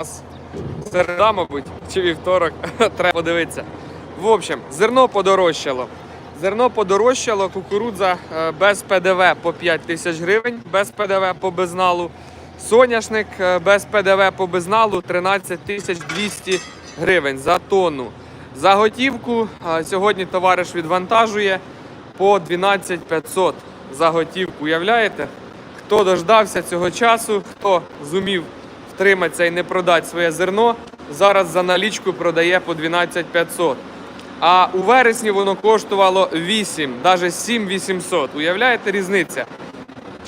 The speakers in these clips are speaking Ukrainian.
нас середа, мабуть, чи вівторок, треба подивитися. В общем, зерно подорожчало. Зерно подорожчало, кукурудза е, без ПДВ по 5 тисяч гривень, без ПДВ по безналу. Соняшник е, без ПДВ по безналу 13 тисяч 200 гривень за тонну. За готівку е, сьогодні товариш відвантажує по 12 500 за готівку. Уявляєте? Хто дождався цього часу, хто зумів втриматися і не продати своє зерно, зараз за налічку продає по 12 500. А у вересні воно коштувало 8, навіть 7 800. Уявляєте різниця?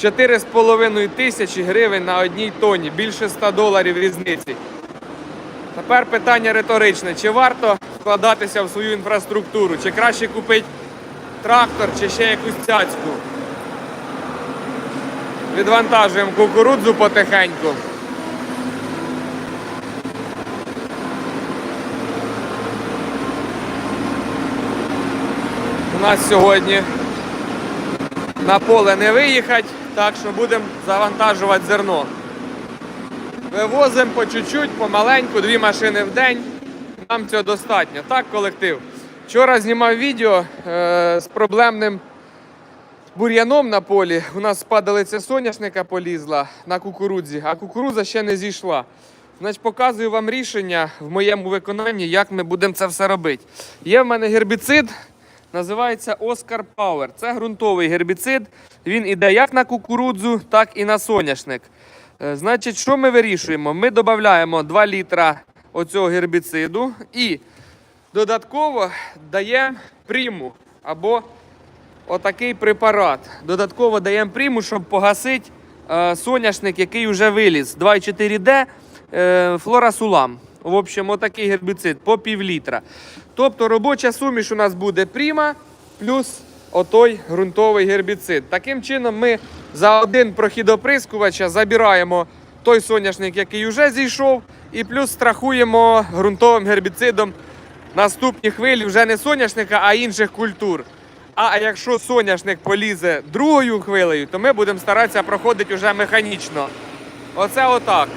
4,5 тисячі гривень на одній тоні, більше 100 доларів різниці. Тепер питання риторичне: чи варто вкладатися в свою інфраструктуру, чи краще купити трактор, чи ще якусь цяцьку? Відвантажуємо кукурудзу потихеньку. Нас сьогодні на поле не виїхати, так що будемо завантажувати зерно. Вивозимо по чуть-чуть, помаленьку, дві машини в день. Нам цього достатньо. Так, колектив. Вчора знімав відео е, з проблемним бур'яном на полі. У нас падалиця соняшника полізла на кукурудзі, а кукурудза ще не зійшла. Значить, показую вам рішення в моєму виконанні, як ми будемо це все робити. Є в мене гербіцид, називається Oscar Power. Це ґрунтовий гербіцид. Він іде як на кукурудзу, так і на соняшник. Е, Значить, що ми вирішуємо? Ми додаємо 2 літра оцього гербіциду і додатково даємо приму або отакий препарат. Додатково даємо приму, щоб погасити е, соняшник, який вже виліз. 2,4D е, флорасулам. В общем, отакий гербіцид по пів літра. Тобто робоча суміш у нас буде пріма плюс отой ґрунтовий гербіцид. Таким чином, ми за один прохід оприскувача забираємо той соняшник, який вже зійшов, і плюс страхуємо ґрунтовим гербіцидом наступні хвилі вже не соняшника, а інших культур. А якщо соняшник полізе другою хвилею, то ми будемо старатися проходити вже механічно. Оце отак.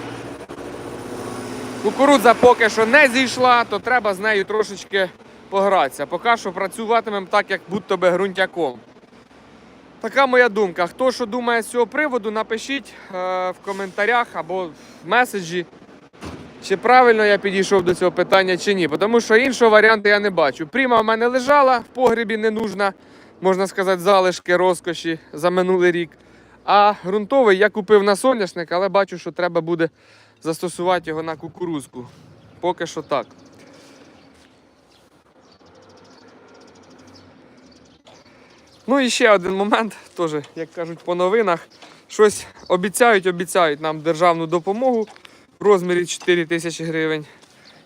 Кукурудза поки що не зійшла, то треба з нею трошечки погратися. Поки що працюватимемо так, як будто би ґрунтяком. Така моя думка. Хто що думає з цього приводу, напишіть е, в коментарях або в меседжі, чи правильно я підійшов до цього питання, чи ні. Тому що іншого варіанту я не бачу. Пріма в мене лежала, в погребі не нужна, можна сказати, залишки розкоші за минулий рік. А ґрунтовий я купив на соняшник, але бачу, що треба буде застосувати його на кукурузку. Поки що так. Ну і ще один момент, теж, як кажуть по новинах, щось обіцяють, обіцяють нам державну допомогу в розмірі 4 тисячі гривень.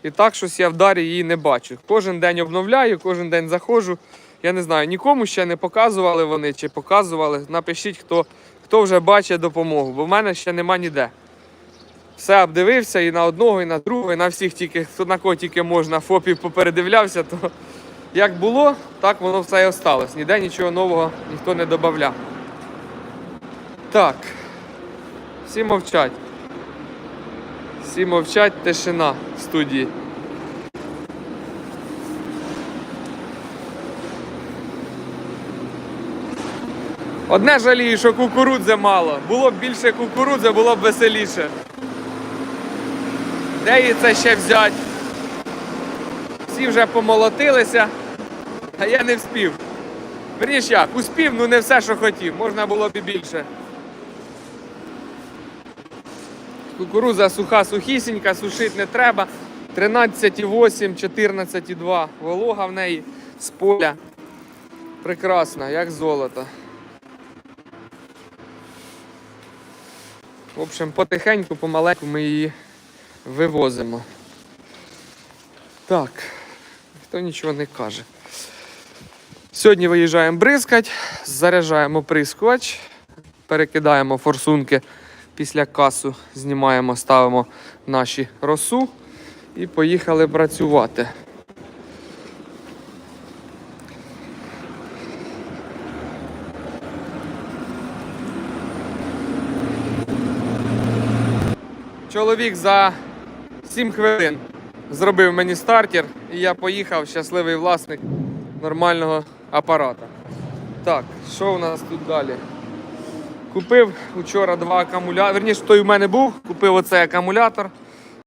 І так щось я в дарі її не бачу. Кожен день обновляю, кожен день заходжу. Я не знаю, нікому ще не показували вони чи показували. Напишіть, хто, хто вже бачить допомогу, бо в мене ще нема ніде. Все обдивився і на одного, і на другого, і на всіх тільки, хто на кого тільки можна, ФОПів попередивлявся, то як було, так воно все і осталось. Ніде нічого нового ніхто не додавав. Так. Всі мовчать. Всі мовчать, тишина в студії. Одне жалію, що кукурудзи мало. Було б більше кукурудзи, було б веселіше. Де її це ще взяти? Всі вже помолотилися, а я не вспів. Верніш як, успів, ну не все, що хотів, можна було б і більше. Кукуруза суха, сухісінька, сушити не треба. 13,8, 14,2 волога в неї з поля. Прекрасна, як золото. В общем, потихеньку, помаленьку ми її вивозимо. Так, ніхто нічого не каже. Сьогодні виїжджаємо бризкать, заряджаємо прискувач, перекидаємо форсунки після касу, знімаємо, ставимо наші росу і поїхали працювати. Чоловік за 7 хвилин зробив мені стартер, і я поїхав, щасливий власник нормального апарата. Так, що у нас тут далі? Купив вчора два акумулятори. Верніше, той у мене був, купив оцей акумулятор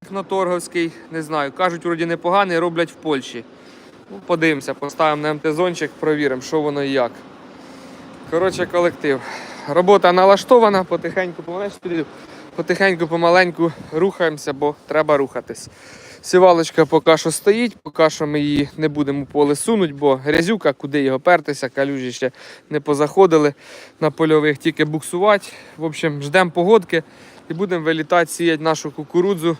техноторговський. Не знаю, кажуть, вроді непоганий, роблять в Польщі. Ну, подивимося, поставимо на МТ-зончик, провіримо, що воно і як. Коротше, колектив. Робота налаштована, потихеньку, помаленьку, підійду. Потихеньку, помаленьку рухаємося, бо треба рухатись. Сівалочка поки що стоїть, поки що ми її не будемо поле сунути, бо грязюка, куди його пертися, калюжі ще не позаходили на польових, тільки буксувати. В общем, ждемо погодки і будемо вилітати, сіяти нашу кукурудзу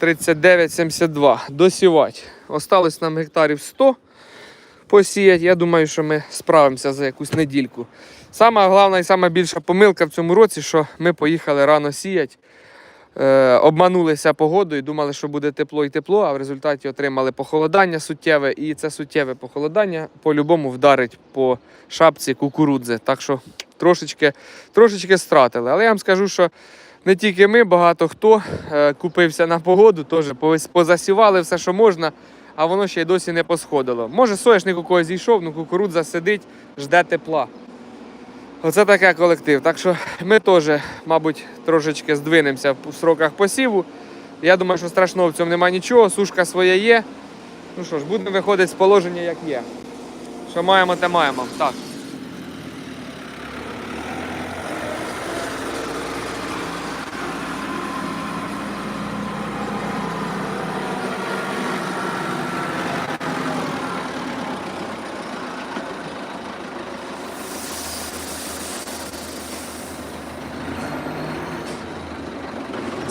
39,72. Досівати. Осталось нам гектарів 100 посіяти. Я думаю, що ми справимося за якусь недільку. Сама головна і сама більша помилка в цьому році, що ми поїхали рано сіяти. Е, обманулися погодою, думали, що буде тепло і тепло, а в результаті отримали похолодання суттєве, і це суттєве похолодання по-любому вдарить по шапці кукурудзи. Так що трошечки, трошечки стратили. Але я вам скажу, що не тільки ми, багато хто е, купився на погоду, теж позасівали все, що можна, а воно ще й досі не посходило. Може, соняшник у когось зійшов, ну кукурудза сидить, жде тепла. Оце таке колектив. Так що ми теж, мабуть, трошечки здвинемося в сроках посіву. Я думаю, що страшного в цьому немає нічого, сушка своя є. Ну що ж, будемо виходити з положення, як є. Що маємо, те маємо. Так.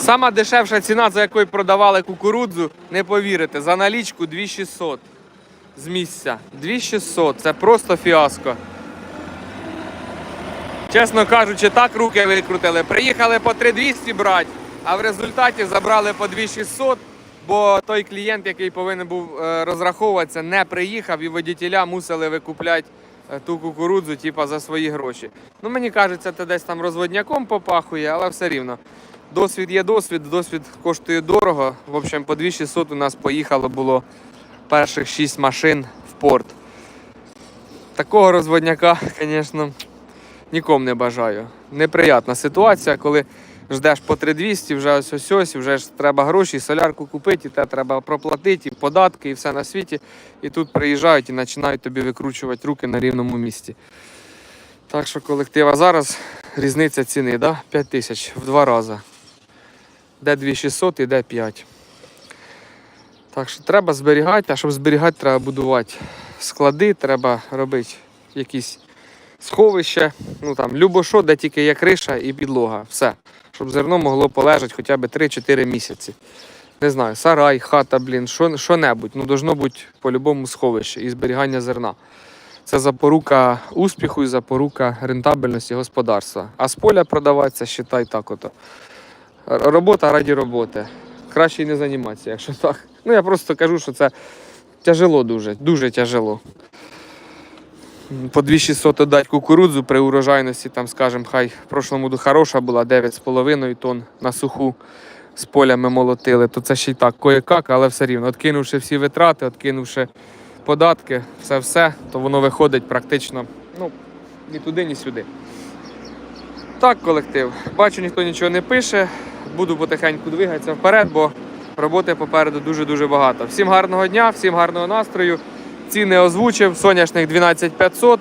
Сама дешевша ціна, за якою продавали кукурудзу, не повірите, за налічку 2600 з місця. 2600, це просто фіаско. Чесно кажучи, так руки викрутили. Приїхали по 3200 брати, а в результаті забрали по 2600, бо той клієнт, який повинен був е, розраховуватися, не приїхав і водітеля мусили викупляти е, ту кукурудзу, типа, за свої гроші. Ну, мені кажеться, це десь там розводняком попахує, але все рівно. Досвід є досвід, досвід коштує дорого. В общем, по 2600 у нас поїхало було перших 6 машин в порт. Такого розводняка, звісно, нікому не бажаю. Неприятна ситуація, коли ждеш по 3200, вже ось ось ось, вже ж треба гроші, солярку купити, і те треба проплатити, і податки, і все на світі. І тут приїжджають і починають тобі викручувати руки на рівному місці. Так що колектива зараз різниця ціни, да? 5 тисяч в два рази. Де 2600 і де 5. Так що треба зберігати, а щоб зберігати, треба будувати склади, треба робити якісь сховища, ну там любо що, де тільки є криша і підлога. Все. Щоб зерно могло полежати хоча б 3-4 місяці. Не знаю, сарай, хата, блін, що, що-небудь. Ну, должно бути по-любому сховище і зберігання зерна. Це запорука успіху і запорука рентабельності господарства. А з поля продаватися, считай так ото. Робота раді роботи. Краще й не займатися, якщо так. Ну я просто кажу, що це тяжело дуже, дуже тяжело. По 2600 отдати кукурудзу при урожайності, там, скажем, хай в прошлому году хороша була 9,5 тонн на суху з поля ми молотили, то це ще й так кое-как, але все рівно, откинувши всі витрати, откинувши податки, все-все, то воно виходить практично ну, ні туди, ні сюди. Так, колектив. Бачу, ніхто нічого не пише. Буду потихеньку двигатися вперед, бо роботи попереду дуже-дуже багато. Всім гарного дня, всім гарного настрою. Ціни озвучив. Соняшник 12500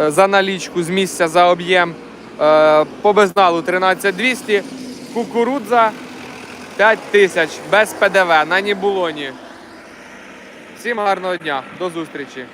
е, за налічку з місця за об'єм. Е, По безналу 13200. Кукурудза 5000 без ПДВ на Нібулоні. Всім гарного дня, до зустрічі.